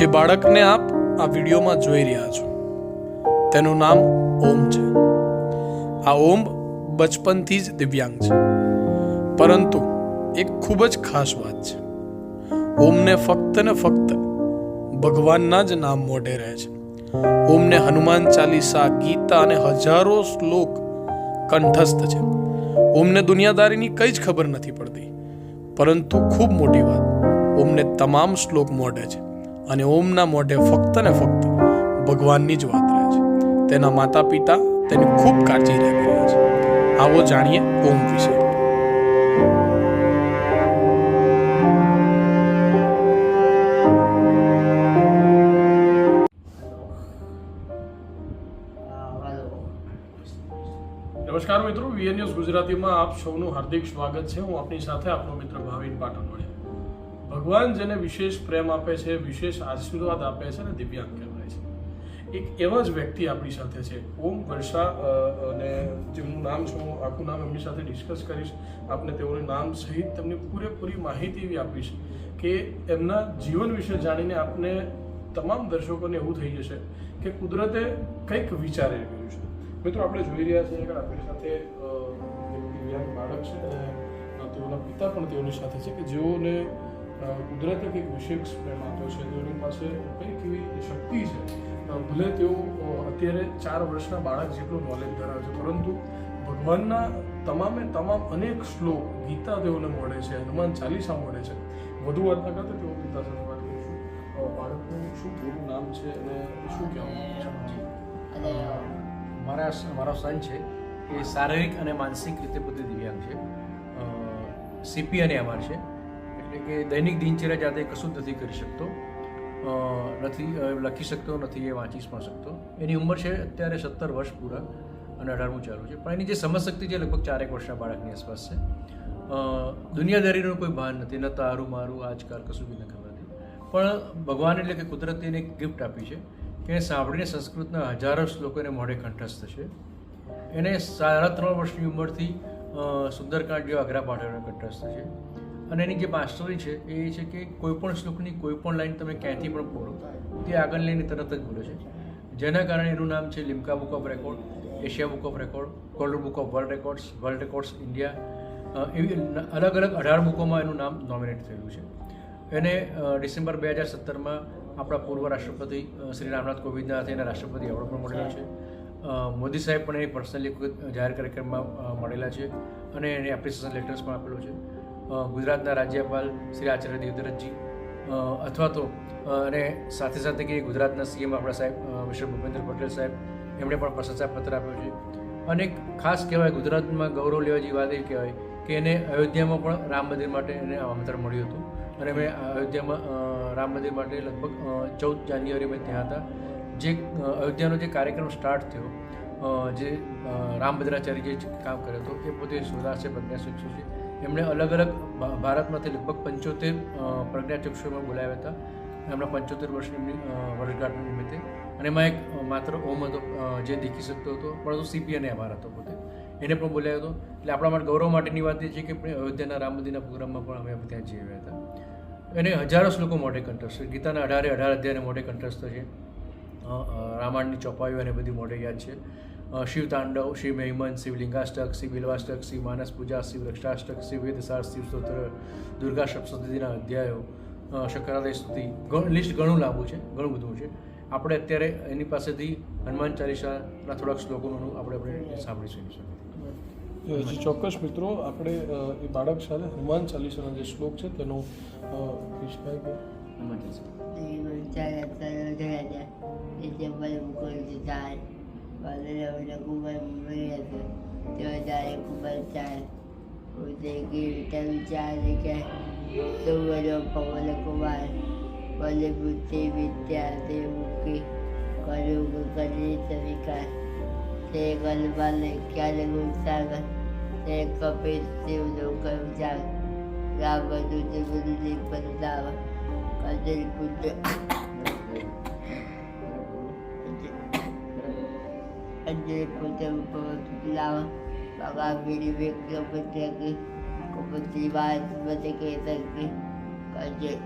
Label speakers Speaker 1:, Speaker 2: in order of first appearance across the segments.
Speaker 1: જે બાળકને આપ આ વિડીયોમાં જોઈ રહ્યા છો, તેનું નામ ઓમ છે. આ ઓમ બચપનથી જ દિવ્યાંગ છે. પરંતુ એક ખૂબ જ ખાસ વાત છે. ઓમને ફક્ત ને ફક્ત ભગવાનના જ નામ મોઢે રહે છે. ઓમને હનુમાન ચાલીસા, ગીતા અને હજારો શ્લોક કંઠસ્થ છે. ઓમને દુનિયાદારીની કંઈ જ ખબર નથી પડતી. પરંતુ ખૂબ મોટી વાત. ઓમને તમામ શ્લોક મોઢે છે. અને ઓમના મોઢે ફક્ત ને ફક્ત ભગવાનની જ વાત રહે છે. તેના માતા પિતા તેની ખૂબ કાળજી રાખી રહ્યા છે. આવો જાણીએ ઓમ વિશે. નમસ્કાર મિત્રો, વીએન ન્યૂઝ ગુજરાતીમાં આપ સૌનું હાર્દિક સ્વાગત છે. હું આપની સાથે પાટણવાડિયા ભગવાન જેને વિશેષ પ્રેમ આપે છે, વિશેષ આશીર્વાદ આપે છે અને દિવ્યાંગ કહેવાય છે. એક એવા જ વ્યક્તિ આપણી સાથે છે. ઓમ વર્ષા અને જેમનું નામ છે, હું આખું નામ એમની સાથે ડિસ્કસ કરીશ. આપને તેઓનું નામ સહિત તમને પૂરેપૂરી માહિતી એવી આપીશ કે એમના જીવન વિશે જાણીને આપને તમામ દર્શકોને એવું થઈ જશે કે કુદરતે કંઈક વિચારી કર્યું છે. મિત્રો, આપણે જોઈ રહ્યા છીએ કે આપણી સાથે દિવ્યાંગ બાળક છે અને તેઓના પિતા પણ તેઓની સાથે છે કે જેઓને અ, કુદરતે કંઈક વિશેષ પ્રેમ આપ્યો છે તેઓની પાસે કંઈક એવી શક્તિ છે. ભલે તેઓ અત્યારે ચાર વર્ષના બાળક જેટલું નોલેજ ધરાવે છે પરંતુ ભગવાનના તમામે તમામ અનેક શ્લોક ગીતા તેઓને મળે છે હનુમાન ચાલીસા મળે છે. વધુ વાત ના કરતા તેઓ પિતા સાથે વાત કરીશું બાળકનું શું પૂરું નામ છે અને શું કહેવાનું
Speaker 2: અને મારા મારો સન છે એ શારીરિક અને માનસિક રીતે પોતે દિવ્યાંગ છે. સીપી અને એમઆર છે. એટલે કે દૈનિક દિનચર્યા જાતે કશું જ નથી કરી શકતો. નથી લખી શકતો નથી, એ વાંચી પણ શકતો. એની ઉંમર છે અત્યારે સત્તર વર્ષ પૂરા અને અઢારમું ચાલુ છે. પણ એની જે સમજશક્તિ છે લગભગ ચારેક વર્ષના બાળકની આસપાસ છે. દુનિયાદારીનું કોઈ ભાન નથી, ન તારું મારું, આજકાલ કશું બી ન ખબર નથી પણ ભગવાન એટલે કે કુદરતે એને એક ગિફ્ટ આપી છે કે સાંભળીને સંસ્કૃતના હજારો શ્લોકોને મોઢે કંઠસ્થ છે. એને સાડા ત્રણ વર્ષની ઉંમરથી સુંદરકાંડ જેવા અઘરા પાઠોને કંઠસ્થ છે. અને એની જે માસ્ટરી છે, એ છે કે કોઈપણ શ્લોકની કોઈપણ લાઈન તમે ક્યાંથી પણ બોલો, તે આગળ લઈને તરત જ બોલે છે. જેના કારણે એનું નામ છે Limca book of record Asia book of record gold book of world records world records India એવી અલગ અલગ અઢાર બુકોમાં એનું નામ નોમિનેટ થયેલું છે. એને ડિસેમ્બર બે હજાર સત્તરમાં આપણા પૂર્વ રાષ્ટ્રપતિ શ્રી રામનાથ કોવિંદના હાથે એના રાષ્ટ્રપતિ એવોર્ડ પણ મળેલો છે. મોદી સાહેબ પણ એ પર્સનલી જાહેર કાર્યક્રમમાં મળેલા છે અને એને એપ્રિસિએશન લેટર્સ પણ આપેલો છે. ગુજરાતના રાજ્યપાલ શ્રી આચાર્ય દેવવ્રતજી અથવા તો અને સાથે સાથે કે ગુજરાતના સીએમ આપણા સાહેબ મિસ્ટર ભૂપેન્દ્ર પટેલ સાહેબ, એમણે પણ પ્રશંસા પત્ર આપ્યો છે. અને ખાસ કહેવાય, ગુજરાતમાં ગૌરવ લેવા જેવી વાત એ કહેવાય કે એને અયોધ્યામાં પણ રામ મંદિર માટે એને આમંત્રણ મળ્યું હતું. અને મેં અયોધ્યામાં રામ મંદિર માટે લગભગ ચૌદ જાન્યુઆરી મેં ત્યાં હતા. જે અયોધ્યાનો જે કાર્યક્રમ સ્ટાર્ટ થયો જે રામભદ્રાચાર્ય જે કામ કર્યો હતો, એ પોતે સુદાસ છે પ્રજ્ઞાચક્ષુ છે એમણે અલગ અલગ ભારતમાંથી લગભગ પંચોતેર પ્રજ્ઞાચક્ષુમાં બોલાવ્યા હતા. એમના પંચોતેર વર્ષની વર્ષગાંઠ નિમિત્તે. અને એમાં એક માત્ર ઓમ હતો જે દેખી શકતો હતો, પરંતુ સીપી અને એમઆર હતો પોતે. એને પણ બોલાવ્યો હતો. એટલે આપણા માટે ગૌરવ માટેની વાત એ છે કે અયોધ્યાના રામ મંદિરના પ્રોગ્રામમાં પણ અમે ત્યાં જઈ આવ્યા હતા. એને હજારો શ્લોકો મોઢે કંઠસ્થ. ગીતાના અઢારે અઢાર અધ્યાયને મોઢે કંઠસ્થ છે. રામાયણની ચોપાઈઓ અને બધી મોઢે યાદ છે. શિવ તાંડવ શિવ મહિમન શિવ લિંગાષ્ટક શિવ બિલવાષ્ટક શિવ માનસ પૂજા શિવ રક્ષાષ્ટક શિવ વેદસાર શિવ સ્તોત્ર દુર્ગા સપ્તશતીના અધ્યાયો અ, સ્તુતિ લિસ્ટ ઘણું લાંબુ છે ઘણું બધું છે. આપણે અત્યારે એની પાસેથી હનુમાન ચાલીસાના થોડાક શ્લોકોનું આપણે આપણે સાંભળીશું
Speaker 1: જી ચોક્કસ મિત્રો આપણે એ બાળક સાથે હનુમાન ચાલીસાના જે શ્લોક છે તેનો અ, વિષય કે
Speaker 2: સૌરો પવન કુમાર
Speaker 3: બલે બુદ્ધિ વિદ્યા તે મુક્તિ કયુગ કરી તરીકા તે ગલબાને ક્યારે ગુણસાગર તે કપિલ શિવ લોક જાગ રામ તે બુદ્ધિ બદલાવ કજલ પૂજ્ય અંજલિ પૂજ્ય બદલાવ બાબા વીરી વિક્રમ પુત્રકી કુપતિ વાત બતે કે તકી કજલ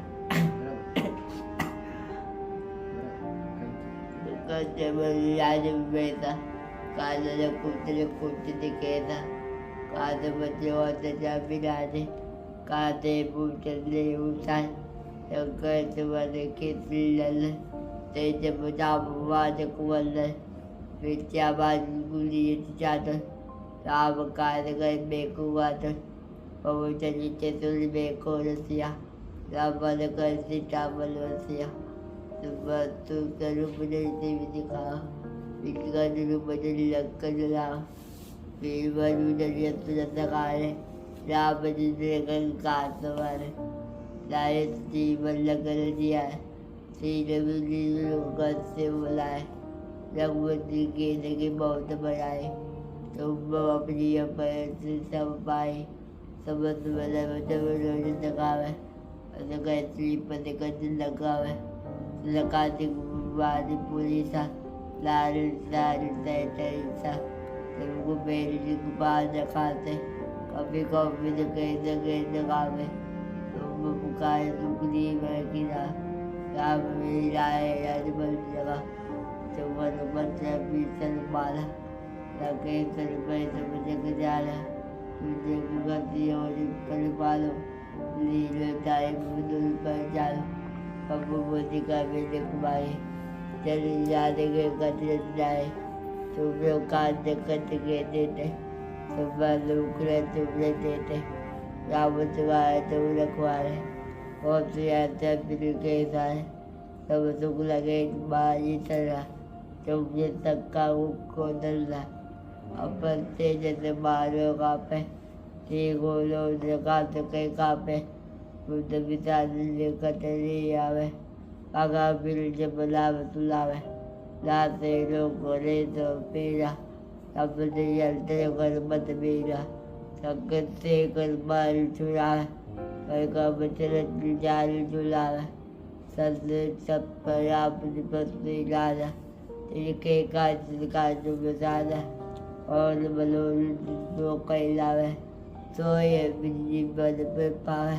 Speaker 3: કચેબલ યાદ બેતા કાલે કૂતરે કૂતરી કહેતા કાતે પછી હોતે ચાપી રાતે કાતે પૂછલે ઉઠાય શંકર તમારે ખેતરી લલે તે જે બધા વાદ કુવલે વિદ્યા બાજુ ગુલી ચાદર રામ કાર્ય કઈ બેકુ વાતર પવિત્ર ચતુર બેકો રસિયા. રાવણ કઈ સીતાબલ વસિયા તું કરું બદલ તે વિધિકા વિધિકાનું બદલ લક્કન રામ વીરવાનું દરિયત કાળે રામચંદ્ર કઈ કાતવારે. લાય જીવન લગન બોલાય रघुवत जी के लगे बहुत बनाए तो अपनी सब पाए समस्त बदल बदल लगावे मतलब कैसरी पद कद लगावे। लगाते बाद पूरी सा, लाल लाल सा सबको मेरे जी को बाहर दिखाते। कभी कभी तो कहीं ना कहीं दिखावे तो पुकारे दुखनी मैं कि राम मेरी राय राज बन जगह। चौवन ऊपर छब्बीस बारह लगे कर गए, सब जग जा मुझे गति और कर पालो नीले तारे बुज़ुर्ग पर जालो। पप्पू बोधी का भी लिखवाए चल जाने के कसरत जाए। तुम लोग काट के देते। सुबह लूक रहे तुम देते। रावण तुम्हारे तुम रखवा रहे और तुझे सब के सारे सब सुख लगे बारी तरह। तुमने तक का को डरना अपन तेज से मारो कापे ठीक हो लो जगा तो कहीं कापे बुद्ध पिता लेकर चली आवे आगा फिर जब लाभ तुलावे लाते लोग गोरे तो पीरा तब से जलते कर मत बीरा संकट से कर बाल छुड़ावे कर का बचरत जाल झुलावे संत सब पर आप पत्नी लादा तिनके काज काज बसादा और बलोल जो कैलावे तो ये बिजली बल पे पावे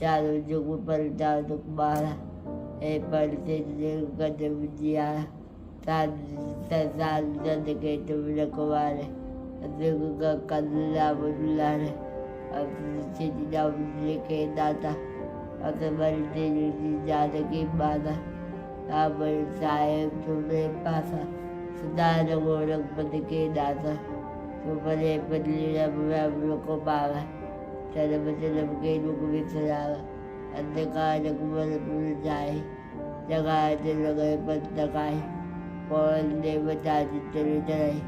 Speaker 3: चारों जुग पर चार जादू मारा ए पर से गद विद्या साल जद के तुम रखवारे दुग का कल्ला बुलारे अब चिड़ा बुझे के दाता, अब मर दिल जाने की बाधा રામણ સાહેબ સુમરે પાસા સુધાર ગોરખપતિ કે દાતા સુપરે પદલી રમ રમ લોકો પાવે ચરમ ચરમ કે દુઃખ વિસરાવે. અંધકાર કુંવર પૂર જાય. જગાય તે લગે પદ તકાય દેવતા ચિત્ર જરાય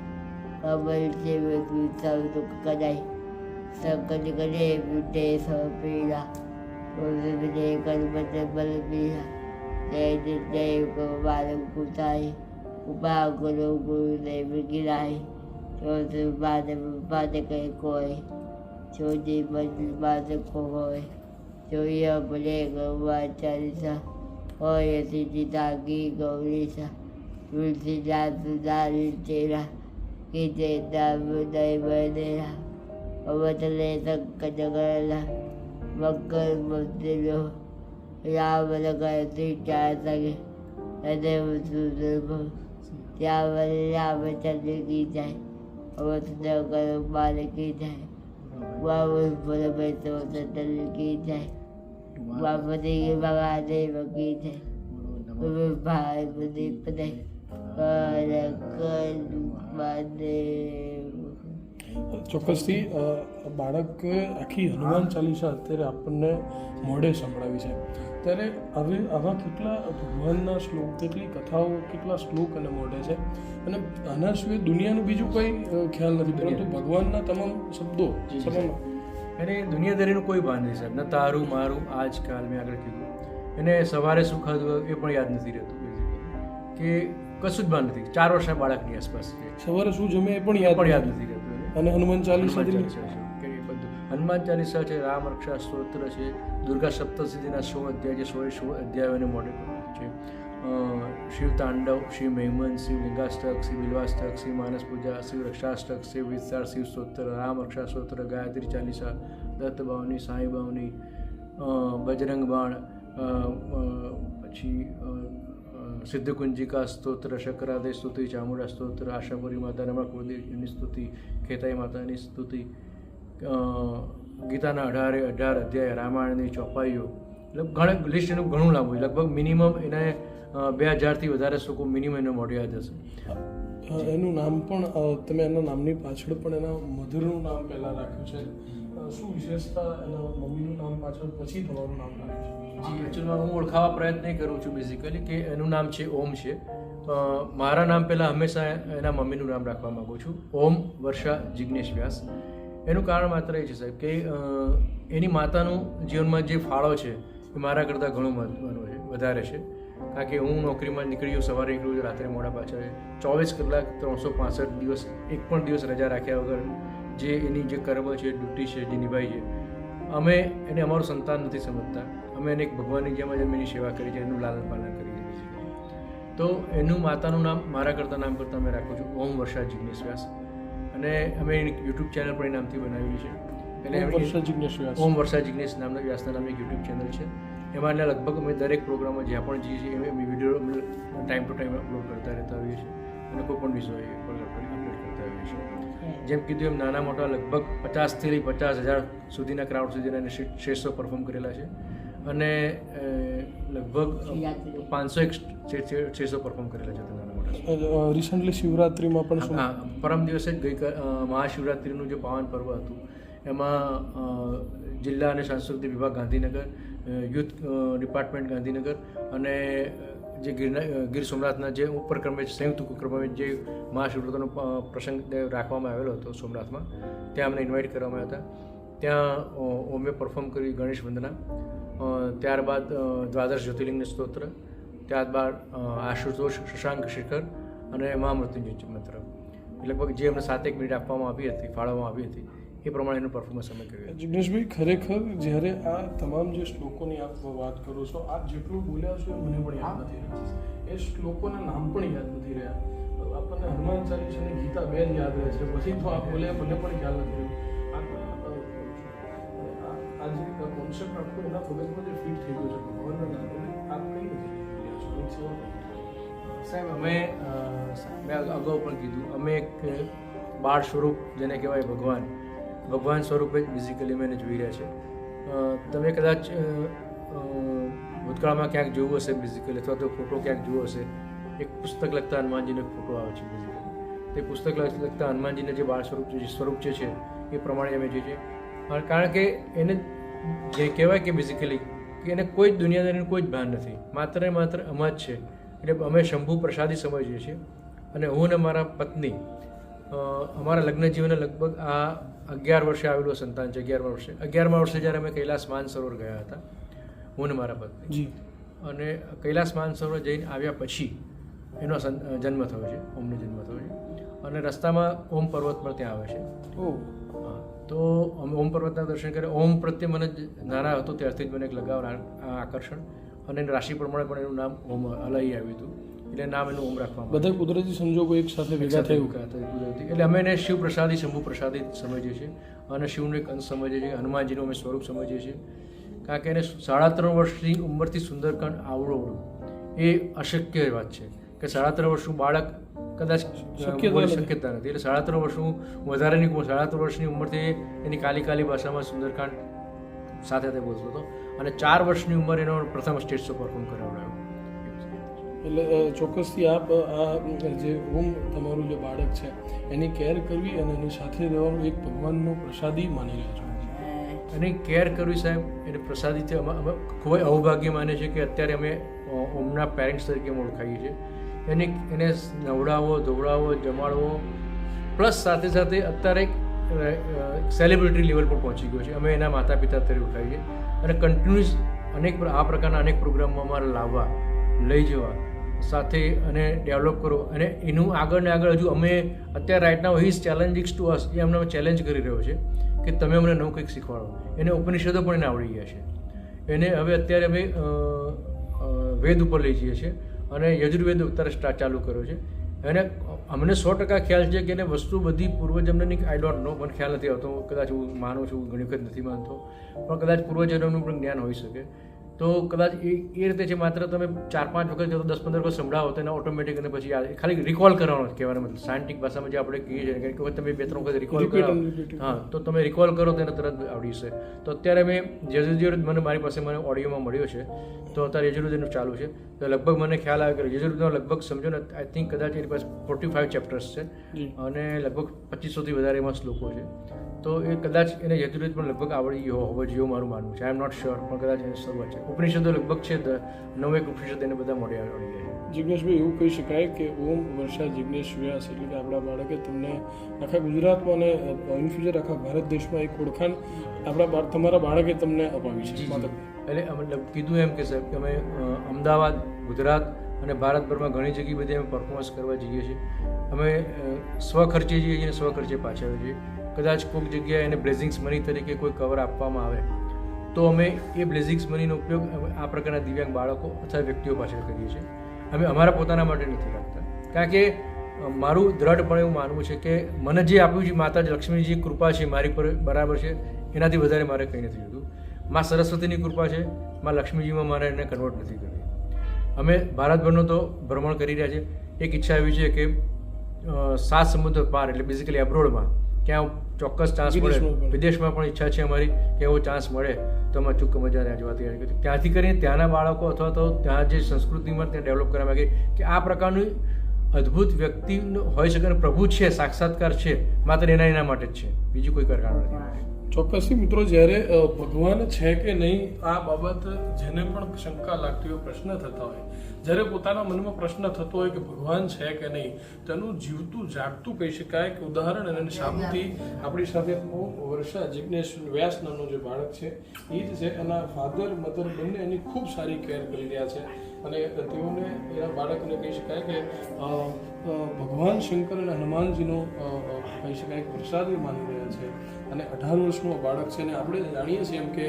Speaker 3: કમલ છે સૌ દુઃખ કદાય. સંકટ કરે પીટે સૌ પીડા. કર્મ બલ પીડા Dev Guru Kutai, Upa Guru Guru Dev Girai, Chodri Bade Bade Kai Koi, Chodri Bade Bade Koi, Choya Bade Guru Charisa, Hoya Siddhi Taki Gaurisa, Tulsi Jatu Dari Tera, Kite Tabu Dai mặc Avatale Sakkajagarala, Makkar Mabdilu, तेरा कि देता उदय बनेरा अवतले तक जगला मकर मंदिरो राम लगती चाह सके सदैव सुंदर त्यावर रामचंद्र की जाए अवत न करो मार की जाए वावुस बोल में तो सतल की जाए वापति की महादेव की जाए तुम्हें भाई प्रदीप ने कर कर महादेव
Speaker 1: ચોક્કસથી અ, બાળક આખી હનુમાન ચાલીસા અત્યારે આપણને મોઢે સંભળાવી છે ત્યારે હવે આવા કેટલા ભગવાનના શ્લોક કેટલી કથાઓ કેટલા શ્લોક અને મોઢે છે. અને આના સિવાય દુનિયાનું બીજું કોઈ ખ્યાલ નથી પરંતુ ભગવાનના તમામ શબ્દો
Speaker 2: જી, એને દુનિયાદારીનું કોઈ ભાન નથી સાહેબ. ન તારું મારું આજકાલ મેં આગળ કીધું. એને સવારે શું ખાધું એ પણ યાદ નથી રહેતું. કે કશું જ ભાન નથી. ચાર વર્ષના બાળકની આસપાસ
Speaker 1: સવારે શું જમે એ પણ યાદ
Speaker 2: પણ યાદ
Speaker 1: નથી.
Speaker 2: નથી રહેતું.
Speaker 1: અને હનુમાન ચાલીસા
Speaker 2: હનુમાન ચાલીસા છે, રામ રક્ષા સ્તોત્ર છે, દુર્ગા સપ્તશતીના સો અધ્યાય છે સોએ સો અધ્યાયોને મોડે છે. શિવ તાંડવ, શિવ મહેમન શિવ લિંગાષ્ટક, શિવ બિલવાષ્ટક, શિવ માનસ પૂજા, શિવ રક્ષાષ્ટક, શિવ વિસ્તાર, શિવ સ્તોત્ર, રામ રક્ષા સ્તોત્ર, ગાયત્રી ચાલીસા, દત્ત ભાવની સાંઈ ભાવની બજરંગ બાણ પછી સિદ્ધકુંજિકા સ્તોત્ર, શકરાદય સ્તુતિ, ચામુંડા સ્તોત્ર, આશાપુરી માતા રમા કુળદેવની સ્તુતિ, ખેતાઈ માતાની સ્તુતિ ગીતાના અઢારે અઢાર અધ્યાય રામાયણની ચોપાઈઓ એટલે ઘણા લિસ્ટ એનું ઘણું લાંબુ છે. લગભગ મિનિમમ એને બે હજારથી વધારે શ્લોકો મિનિમમ એનો મોઢે યાદ હશે.
Speaker 1: એનું નામ પણ તમે એના નામની પાછળ પણ એના મધુરનું નામ પહેલાં રાખ્યું છે. શું વિશેષતા એના મમ્મીનું નામ પાછળ પછી તમારું નામ રાખ્યું છે?
Speaker 2: એકચ્યુઅલમાં હું ઓળખાવા પ્રયત્ન કરું છું બેઝિકલી કે એનું નામ છે ઓમ છે. મારા નામ પહેલાં હંમેશા એના મમ્મીનું નામ રાખવા માગું છું. ઓમ વર્ષા જિજ્ઞેશ વ્યાસ. એનું કારણ માત્ર એ છે સાહેબ કે એની માતાનું જીવનમાં જે ફાળો છે, એ મારા કરતાં ઘણો મહત્ત્વનો છે, વધારે છે. કારણ કે હું નોકરીમાં નીકળી ગયો સવારે નીકળું છું રાત્રે મોડા પાછળ ચોવીસ કલાક ત્રણસો પાંસઠ દિવસ, એક પણ દિવસ રજા રાખ્યા વગર જે એની જે કર્મ છે, ડ્યુટી છે, જે નિભાઈ છે, અમે એને અમારું સંતાન નથી સમજતા. અમે એને એક ભગવાનની જેમ જ અમે એની સેવા કરી છે, એનું લાલન પાલન કરી છે તો એનું માતાનું નામ, મારા કરતાં નામ કરતાં અમે રાખું છું, ઓમ વર્ષા જિગ્નેશ વ્યાસ. અને અમે યુટ્યુબ ચેનલ પણ એ નામથી બનાવી છે. એટલે
Speaker 1: ઓમ વર્ષા જિજ્ઞેશ
Speaker 2: જિગ્નેશ નામના વ્યાસના નામે એક યુટ્યુબ ચેનલ છે. એમાં એના લગભગ અમે દરેક પ્રોગ્રામમાં જ્યાં પણ જઈએ છીએ અમે વીડિયો અમે ટાઈમ ટુ ટાઈમ અપલોડ કરતા રહેતા હોઈએ છીએ. અને કોઈ પણ વિષય અપલોડ કરતા હોઈએ છીએ. જેમ કીધું એમ નાના મોટા લગભગ પચાસથી લઈ પચાસ હજાર સુધીના ક્રાઉડ સુધીના એને શ્રેષ્ઠો પરફોર્મ કરેલા છે. અને લગભગ પાંચસો એક શ્રેષ્ઠો પરફોર્મ કરેલા છે
Speaker 1: રિસન્ટલી શિવરાત્રિમાં પણ
Speaker 2: હા, પરમ દિવસે જ ગઈ મહાશિવરાત્રિનું જે પાવન પર્વ હતું, એમાં જિલ્લા અને સાંસ્કૃતિક વિભાગ ગાંધીનગર યુથ ડિપાર્ટમેન્ટ ગાંધીનગર અને જે ગિરના ગીર સોમનાથના જે ઉપક્રમે, સંયુક્ત ઉપક્રમે જે મહાશિવરાત્રિનો પ્રસંગ રાખવામાં આવેલો હતો સોમનાથમાં, ત્યાં અમને ઇન્વાઇટ કરવામાં હતા. ત્યાં ઓમે પરફોર્મ કરી ગણેશ વંદના. ત્યારબાદ દ્વાદશ જ્યોતિર્લિંગ સ્તોત્ર. ત્યારબાદ આશુતોષ શશાંક શેખર અને મહામૃત્યુંજય મિત્ર લગભગ જે અમને સાતેક મિનિટ આપવામાં આવી હતી, ફાળવવામાં આવી હતી, એ પ્રમાણે એનું પરફોર્મન્સ અમે કર્યું
Speaker 1: જિગ્નેશભાઈ, ખરેખર જ્યારે આ તમામ જે શ્લોકોની આપ વાત કરો છો, આપ જેટલું બોલ્યા છો એ મને પણ યાદ નથી રહ્યા એ શ્લોકોના નામ પણ યાદ નથી રહ્યા. આપણને હનુમાન ચાલીસા અને ગીતા બે જ યાદ રહે છે. પછી તો આપ બોલ્યા, મને પણ ખ્યાલ નથી રહ્યો. આ- કોન્સેપ્ટ આખો એના મગજમાં જે ફિટ થઈ ગયો છે. ભગવાનના નામે. આપ કઈ રીતે
Speaker 2: સાહેબ, અમે મેં અગાઉ પણ કીધું, અમે એક બાળ સ્વરૂપ જેને કહેવાય ભગવાન ભગવાન સ્વરૂપે જ ફિઝિકલી મેં જોઈ રહ્યા છે. તમે કદાચ ભૂતકાળમાં ક્યાંક જોયું હશે ફિઝિકલી અથવા તો ફોટો ક્યાંક જોયો હશે, એક પુસ્તક લખતા હનુમાનજીનો ફોટો આવે છે ફિઝિકલી તે પુસ્તક લખ- લખતા હનુમાનજીને જે બાળ સ્વરૂપ જે સ્વરૂપ જે છે, એ પ્રમાણે અમે જોઈએ છીએ કારણ કે એને જે કહેવાય કે ફિઝિકલી કે એને કોઈ જ દુનિયાદારીનું કોઈ જ ભાન નથી. માત્ર ને માત્ર અમા જ છે. એટલે અમે શંભુ પ્રસાદી સમજીએ છીએ. અને હું ને મારા પત્ની અમારા લગ્ન જીવને લગભગ આ અગિયાર વર્ષે આવેલું સંતાન છે અગિયાર વર્ષે. અગિયારમા વર્ષે જ્યારે અમે કૈલાસ માનસરોવર ગયા હતા હું ને મારા પત્ની.
Speaker 1: જી.
Speaker 2: અને કૈલાસ માનસરોવર જઈને આવ્યા પછી એનો જન્મ થયો છે ઓમનો જન્મ થયો છે. અને રસ્તામાં ઓમ પર્વત પર ત્યાં આવે છે. તો અમે ઓમ પર્વતના દર્શન કર્યા. ઓમ પ્રત્યે મને નાના હતો. ત્યારથી જ મને એક લગાવ આકર્ષણ. અને એની રાશિ પ્રમાણે પણ એનું નામ ઓમ અલાઈ આવ્યું હતું. એટલે નામ એનું ઓમ રાખવામાં
Speaker 1: બધા કુદરતી સંજોગો એક સાથે ભેગા થયું.
Speaker 2: કુદરતી. એટલે અમે એને શિવ પ્રસાદી શંભુ પ્રસાદી સમજીએ છીએ. અને શિવનું એક અંશ સમજીએ છીએ. હનુમાનજીનું અમે સ્વરૂપ સમજીએ છીએ. કારણ કે એને સાડા ત્રણ વર્ષની ઉંમરથી સુંદરકાંડ આવડો એ અશક્ય વાત છે. કે સાડા ત્રણ વર્ષનું બાળક કદાચ
Speaker 1: શક્ય
Speaker 2: બોલી શક્યતા નથી. એટલે સાડા ત્રણ વર્ષનું વધારાની સાડા ત્રણ વર્ષની ઉંમરથી એની કાલી કાલી ભાષામાં સુંદરકાંડ સાથે સાથે બોલતો હતો. અને ચાર વર્ષની ઉંમર એનો પ્રથમ સ્ટેજ શો પરફોર્મ કરાવડાયો.
Speaker 1: એટલે ચોક્કસથી આપ આ જે ઓમ તમારું જે બાળક છે એની કેર કરવી અને એની સાથે રહેવાનું એક ભગવાનનો પ્રસાદી માની રહ્યા છો
Speaker 2: એની કેર કરવી સાહેબ એને પ્રસાદીથી અમે અમે ખૂબ અવભાગ્ય માને છે કે અત્યારે અમે ઓમના પેરેન્ટ્સ તરીકે અમે ઓળખાઈએ છીએ. એને એને નવડાવવો ધોવડાવો, જમાડવો. પ્લસ સાથે સાથે અત્યારે સેલિબ્રિટી લેવલ પર પહોંચી ગયો છે. અમે એના માતા પિતા તરીકે ઉઠાવીએ. અને કન્ટિન્યુઅસ અનેક આ પ્રકારના અનેક પ્રોગ્રામમાં અમારે લાવવા, લઈ જવા. સાથે અને ડેવલપ કરો. અને એનું આગળ ને આગળ હજુ અમે અત્યારે right now his is challenging to us એ અમને ચેલેન્જ કરી રહ્યો છે કે તમે અમને નવું કંઈક શીખવાડો. એને ઉપનિષદો પણ એને આવડી ગયા છે. એને હવે અત્યારે અમે વેદ ઉપર લઈ જઈએ છીએ. અને યજુર્વેદ ઉત્તર ચાલુ કર્યો છે. અને અમને સો ટકા ખ્યાલ છે કે એને વસ્તુ બધી પૂર્વજન્મની આઈ ડોન્ટ નો પણ ખ્યાલ નથી આવતો. કદાચ હું માનું છું, ઘણી વખત નથી માનતો. પણ કદાચ પૂર્વજન્મનું પણ જ્ઞાન હોઈ શકે. તો કદાચ એ એ રીતે છે માત્ર તમે ચાર પાંચ વખત જતો દસ પંદર વખત સંભળાવો તો એને ઓટોમેટિક અને પછી યાદ ખાલી રિકોલ કરવાનો કહેવાનો મતલબ. સાયન્ટિફિક ભાષામાં જે આપણે કહીએ છીએ કે તમે બે ત્રણ વખત રિકોલ કરો હા તો તમે રિકોલ કરો તો એને તરત આવડી જશે. તો અત્યારે મેં યજુર્વેદ મને મારી પાસે મને ઓડિયોમાં મળ્યો છે. તો અત્યારે યજુર્વેદનું ચાલુ છે. તો લગભગ મને ખ્યાલ આવે કે યજુર્વેદનો લગભગ સમજો ને આઈ થિંક કદાચ એની પાસે ફોર્ટી ફાઇવ ચેપ્ટર્સ છે અને લગભગ પચીસોથી વધારે એમાં શ્લોકો છે. તો એ કદાચ એને યજુર્વેદ પણ લગભગ આવડી ગયો હોવો જેવું મારું માનવું છે. આઈ એમ નોટ શ્યોર પણ કદાચ એની શરૂઆત છે. ઉપનિષદો લગભગ છે નવેક ઉપનિષદ એને બધા મળી આવી ગયા
Speaker 1: જિજ્ઞેશભાઈ એવું કહી શકાય કે ઓમ વર્ષા જિજ્ઞેશ વ્યાસ એટલે કે આપણા બાળકે તમને આખા ગુજરાતમાં અને ઇન ફ્યુચર આખા ભારત દેશમાં એક ઓળખાણ આપણા તમારા બાળકે તમને અપાવી છે.
Speaker 2: એટલે મતલબ કીધું એમ કે સાહેબ કે અમે અમદાવાદ ગુજરાત અને ભારતભરમાં ઘણી જગ્યાએ બધી અમે પરફોર્મન્સ કરવા જઈએ છીએ. અમે સ્વખર્ચે જઈએ છીએ અને સ્વખર્ચે પાછા આવીએ છીએ. કદાચ કોઈક જગ્યાએ એને બ્લેઝિંગ્સ મની તરીકે કોઈ કવર આપવામાં આવે. તો અમે એ બ્લેઝિંગ્સ મનીનો ઉપયોગ આ પ્રકારના દિવ્યાંગ બાળકો અથવા વ્યક્તિઓ પાછળ કરીએ છીએ. અમે અમારા પોતાના માટે નથી રાખતા. કારણ કે મારું દ્રઢપણે એવું માનવું છે કે મને જે આપ્યું છે, માતાજી લક્ષ્મીજી કૃપા છે, મારી પર બરાબર છે, એનાથી વધારે મારે કંઈ નથી જોતું માં સરસ્વતીની કૃપા છે, માં લક્ષ્મીજીમાં મારે એને કન્વર્ટ નથી કરવી. અમે ભારતભરનો તો ભ્રમણ કરી રહ્યા છે એક ઈચ્છા એવી છે કે સાત સમુદ્ર પાર એટલે બેઝિકલી એબ્રોડમાં ક્યાં ચોક્કસ ચાન્સ મળે
Speaker 1: વિદેશમાં પણ.
Speaker 2: ઈચ્છા છે અમારી કે એવો ચાન્સ મળે તો અમે ચૂક મજા ત્યાં જોવાથી તૈયાર. ત્યાંથી કરીને ત્યાંના બાળકો અથવા તો ત્યાં જે સંસ્કૃતિમાં ત્યાં ડેવલપ કરવા માગે કે આ પ્રકારનું અદ્ભુત વ્યક્તિ હોઈ શકે પ્રભુ છે સાક્ષાત્કાર છે માત્ર એના એના માટે જ છે બીજું કોઈ કારણ નથી
Speaker 1: ચોક્કસથી મિત્રો જ્યારે ભગવાન છે કે નહીં આ બાબત જેને પણ શંકા લાગતી હોય પ્રશ્ન થતા હોય જ્યારે પોતાના મનમાં પ્રશ્ન થતો હોય કે ભગવાન છે કે નહીં, તેનું જીવતું, જાગતું કહી શકાય કે ઉદાહરણ અને સાબુથી આપણી સાથે વર્ષા જિજ્ઞેશ વ્યાસ જે બાળક છે એ જ છે એના ફાધર મધર બંને એની ખૂબ સારી કેર કરી રહ્યા છે. અને તેઓને એના બાળકને કહી શકાય કે ભગવાન શંકર અને હનુમાનજીનો કહી શકાય પ્રસાદી માની રહ્યા છે. અને અઢાર વર્ષનું બાળક છે અને આપણે જાણીએ છીએ એમ કે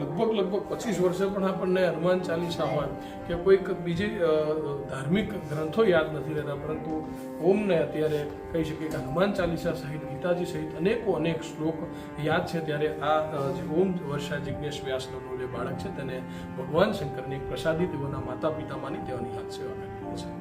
Speaker 1: લગભગ લગભગ પચીસ વર્ષે પણ આપણને હનુમાન ચાલીસા હોય કે કોઈક બીજી ધાર્મિક ગ્રંથો યાદ નથી રહેતા, પરંતુ ઓમને અત્યારે કહી શકીએ કે હનુમાન ચાલીસા સહિત, ગીતાજી સહિત અનેકો અનેક શ્લોક યાદ છે. ત્યારે આ જે ઓમ વર્ષા જિજ્ઞેશ વ્યાસ નામનું જે બાળક છે, તેને ભગવાન શંકરની પ્રસાદી તેઓના માતા પિતામાંની તેઓની હાથ સેવા કરી છે.